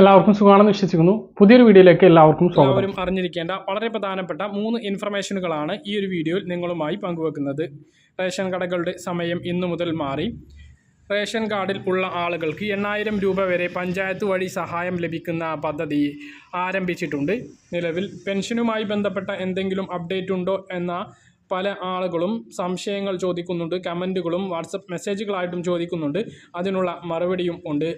എല്ലാവർക്കും സുഖമാണെന്ന് വിശ്വസിക്കുന്നു. പുതിയൊരു വീഡിയോയിലേക്ക് എല്ലാവർക്കും സ്വാഗതം. അറിഞ്ഞിരിക്കേണ്ട വളരെ പ്രധാനപ്പെട്ട മൂന്ന് ഇൻഫർമേഷനുകളാണ് ഈ ഒരു വീഡിയോയിൽ നിങ്ങളുമായി പങ്കുവെക്കുന്നത്. റേഷൻ കടകളുടെ സമയം ഇന്നു മുതൽ മാറി. റേഷൻ കാർഡിൽ ഉള്ള ആളുകൾക്ക് എണ്ണായിരം രൂപ വരെ പഞ്ചായത്ത് വഴി സഹായം ലഭിക്കുന്ന പദ്ധതി ആരംഭിച്ചിട്ടുണ്ട്. നിലവിൽ പെൻഷനുമായി ബന്ധപ്പെട്ട എന്തെങ്കിലും അപ്ഡേറ്റ് ഉണ്ടോ എന്ന പല ആളുകളും സംശയങ്ങൾ ചോദിക്കുന്നുണ്ട്. കമന്റുകളും വാട്സപ്പ് മെസ്സേജുകളായിട്ടും ചോദിക്കുന്നുണ്ട്. അതിനുള്ള മറുപടിയും ഉണ്ട്.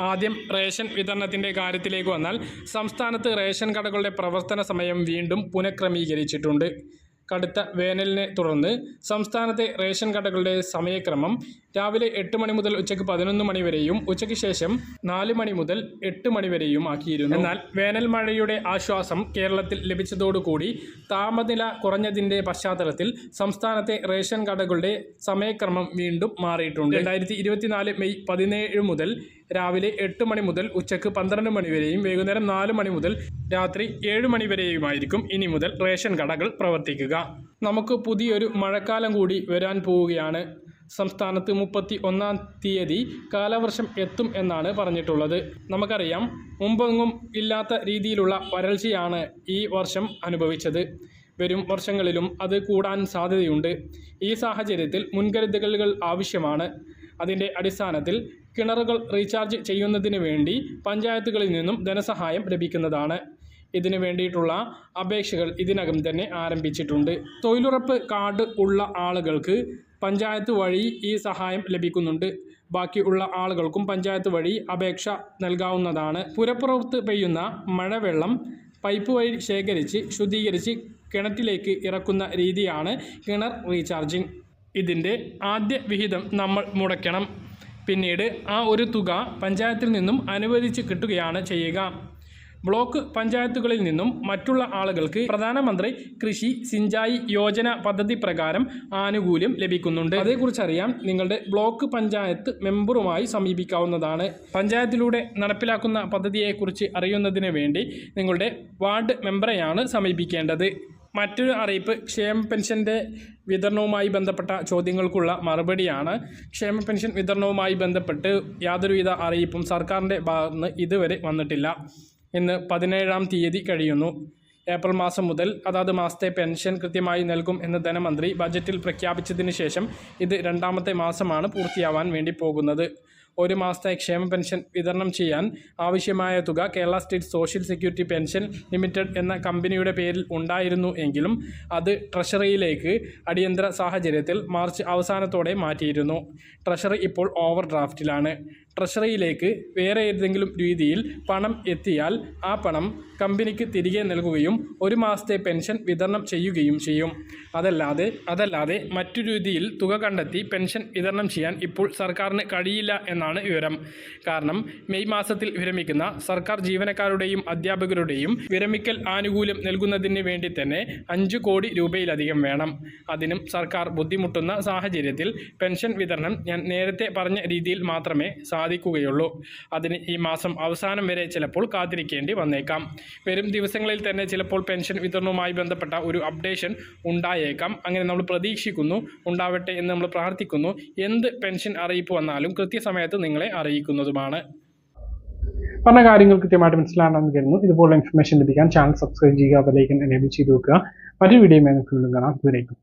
ആദ്യം റേഷൻ വിതരണത്തിന്റെ കാര്യത്തിലേക്ക് വന്നാൽ സംസ്ഥാനത്ത് റേഷൻ കടകളുടെ പ്രവർത്തന സമയം വീണ്ടും പുനഃക്രമീകരിച്ചിട്ടുണ്ട്. കടുത്ത വേനലിനെ തുടർന്ന് സംസ്ഥാനത്തെ റേഷൻ കടകളുടെ സമയക്രമം രാവിലെ എട്ട് മണി മുതൽ ഉച്ചയ്ക്ക് പതിനൊന്ന് മണി വരെയും ഉച്ചയ്ക്ക് ശേഷം നാല് മണി മുതൽ എട്ട് മണി വരെയും ആക്കിയിരുന്നു. എന്നാൽ വേനൽ മഴയുടെ ആശ്വാസം കേരളത്തിൽ ലഭിച്ചതോടുകൂടി താപനില കുറഞ്ഞതിന്റെ പശ്ചാത്തലത്തിൽ സംസ്ഥാനത്തെ റേഷൻ കടകളുടെ സമയക്രമം വീണ്ടും മാറിയിട്ടുണ്ട്. രണ്ടായിരത്തി ഇരുപത്തിനാല് മെയ് പതിനേഴ് മുതൽ രാവിലെ എട്ട് മണി മുതൽ ഉച്ചയ്ക്ക് പന്ത്രണ്ട് മണി വരെയും വൈകുന്നേരം നാല് മണി മുതൽ രാത്രി ഏഴ് മണി വരെയുമായിരിക്കും ഇനി മുതൽ റേഷൻ കടകൾ പ്രവർത്തിക്കുക. നമുക്ക് പുതിയൊരു മഴക്കാലം കൂടി വരാൻ പോവുകയാണ്. സംസ്ഥാനത്ത് മുപ്പത്തി ഒന്നാം തീയതി കാലവർഷം എത്തും എന്നാണ് പറഞ്ഞിട്ടുള്ളത്. നമുക്കറിയാം മുമ്പെങ്ങും ഇല്ലാത്ത രീതിയിലുള്ള വരൾച്ചയാണ് ഈ വർഷം അനുഭവിച്ചത്. വരും വർഷങ്ങളിലും അത് കൂടാൻ സാധ്യതയുണ്ട്. ഈ സാഹചര്യത്തിൽ മുൻകരുതലുകൾ ആവശ്യമാണ്. അതിന്റെ അടിസ്ഥാനത്തിൽ കിണറുകൾ റീചാർജ് ചെയ്യുന്നതിന് വേണ്ടി പഞ്ചായത്തുകളിൽ നിന്നും ധനസഹായം ലഭിക്കുന്നതാണ്. ഇതിനു വേണ്ടിയിട്ടുള്ള അപേക്ഷകൾ ഇതിനകം തന്നെ ആരംഭിച്ചിട്ടുണ്ട്. തൊഴിലുറപ്പ് കാർഡ് ഉള്ള ആളുകൾക്ക് പഞ്ചായത്ത് വഴി ഈ സഹായം ലഭിക്കുന്നുണ്ട്. ബാക്കിയുള്ള ആളുകൾക്കും പഞ്ചായത്ത് വഴി അപേക്ഷ നൽകാവുന്നതാണ്. പുരപ്പുറത്ത് പെയ്യുന്ന മഴവെള്ളം പൈപ്പ് വഴി ശേഖരിച്ച് ശുദ്ധീകരിച്ച് കിണറ്റിലേക്ക് ഇറക്കുന്ന രീതിയാണ് കിണർ റീചാർജിംഗ്. ഇതിന്റെ ആദ്യ വിഹിതം നമ്മൾ മുടക്കണം പിന്നീട് ആ ഒരു തുക പഞ്ചായത്തിൽ നിന്നും അനുവദിച്ച് കിട്ടുകയാണ് ചെയ്യുക. ബ്ലോക്ക് പഞ്ചായത്തുകളിൽ നിന്നും മറ്റുള്ള ആളുകൾക്ക് പ്രധാനമന്ത്രി കൃഷി സിഞ്ചായി യോജന പദ്ധതി പ്രകാരം ആനുകൂല്യം ലഭിക്കുന്നുണ്ട്. അതേക്കുറിച്ച് അറിയാം നിങ്ങളുടെ ബ്ലോക്ക് പഞ്ചായത്ത് മെമ്പറുമായി സമീപിക്കാവുന്നതാണ്. പഞ്ചായത്തിലൂടെ നടപ്പിലാക്കുന്ന പദ്ധതിയെക്കുറിച്ച് അറിയുന്നതിന് വേണ്ടി നിങ്ങളുടെ വാർഡ് മെമ്പറെയാണ് സമീപിക്കേണ്ടത്. മറ്റൊരു അറിയിപ്പ് ക്ഷേമ പെൻഷന്റെ വിതരണവുമായി ബന്ധപ്പെട്ട ചോദ്യങ്ങൾക്കുള്ള മറുപടിയാണ്. ക്ഷേമ പെൻഷൻ വിതരണവുമായി ബന്ധപ്പെട്ട് യാതൊരുവിധ അറിയിപ്പും സർക്കാരിന്റെ ഭാഗത്തുനിന്ന് ഇതുവരെ വന്നിട്ടില്ല. ഇന്ന് പതിനേഴാം തീയതി കഴിയുന്നു. ഏപ്രിൽ മാസം മുതൽ അതാത് മാസത്തെ പെൻഷൻ കൃത്യമായി നൽകും എന്ന് ധനമന്ത്രി ബജറ്റിൽ പ്രഖ്യാപിച്ചതിന് ശേഷം ഇത് രണ്ടാമത്തെ മാസമാണ് പൂർത്തിയാവാൻ വേണ്ടി പോകുന്നത്. ഒരു മാസത്തെ ക്ഷേമ പെൻഷൻ വിതരണം ചെയ്യാൻ ആവശ്യമായ തുക Kerala state social security pension limited എന്ന കമ്പനിയുടെ പേരിൽ ഉണ്ടായിരുന്നു എങ്കിലും അത് ട്രഷറിയിലേക്ക് അടിയന്തര സാഹചര്യത്തിൽ മാർച്ച് അവസാനത്തോടെ മാറ്റിയിരുന്നു. ട്രഷറി ഇപ്പോൾ ഓവർ ഡ്രാഫ്റ്റിലാണ് ട്രഷറിയിലേക്ക് വേറെ ഏതെങ്കിലും രീതിയിൽ പണം എത്തിയാൽ ആ പണം കമ്പനിക്ക് തിരികെ നൽകുകയും ഒരു മാസത്തെ പെൻഷൻ വിതരണം ചെയ്യുകയും ചെയ്യും. അതല്ലാതെ അതല്ലാതെ മറ്റു രീതിയിൽ തുക കണ്ടെത്തി പെൻഷൻ വിതരണം ചെയ്യാൻ ഇപ്പോൾ സർക്കാരിന് കഴിയില്ല എന്നാണ് വിവരം. കാരണം മെയ് മാസത്തിൽ വിരമിക്കുന്ന സർക്കാർ ജീവനക്കാരുടെയും അധ്യാപകരുടെയും വിരമിക്കൽ ആനുകൂല്യം നൽകുന്നതിന് വേണ്ടി തന്നെ അഞ്ച് കോടി രൂപയിലധികം വേണം. അതിനും സർക്കാർ ബുദ്ധിമുട്ടുന്ന സാഹചര്യത്തിൽ പെൻഷൻ വിതരണം ഞാൻ നേരത്തെ പറഞ്ഞ രീതിയിൽ മാത്രമേ സാധിക്കുകയുള്ളൂ. അതിന് ഈ മാസം അവസാനം വരെ ചിലപ്പോൾ കാത്തിരിക്കേണ്ടി വന്നേക്കാം. വരും ദിവസങ്ങളിൽ തന്നെ ചിലപ്പോൾ പെൻഷൻ വിതരണവുമായി ബന്ധപ്പെട്ട ഒരു അപ്ഡേഷൻ ഉണ്ടായേക്കാം. അങ്ങനെ നമ്മൾ പ്രതീക്ഷിക്കുന്നു ഉണ്ടാവട്ടെ എന്ന് നമ്മൾ പ്രാർത്ഥിക്കുന്നു. എന്ത് പെൻഷൻ അറിയിപ്പ് വന്നാലും കൃത്യസമയത്ത് നിങ്ങളെ അറിയിക്കുന്നതുമാണ്. പറഞ്ഞ കാര്യങ്ങൾ കൃത്യമായിട്ട് മനസ്സിലാണെന്ന് കരുതുന്നു. ഇതുപോലുള്ള ഇൻഫർമേഷൻ ലഭിക്കാൻ ചാനൽ സബ്സ്ക്രൈബ് ചെയ്യുക അതിലേക്ക് എനേബിൾ ചെയ്ത് വെക്കുക. മറ്റൊരു വീഡിയോ വീണ്ടും കാണാം. ഇതുവരേക്കും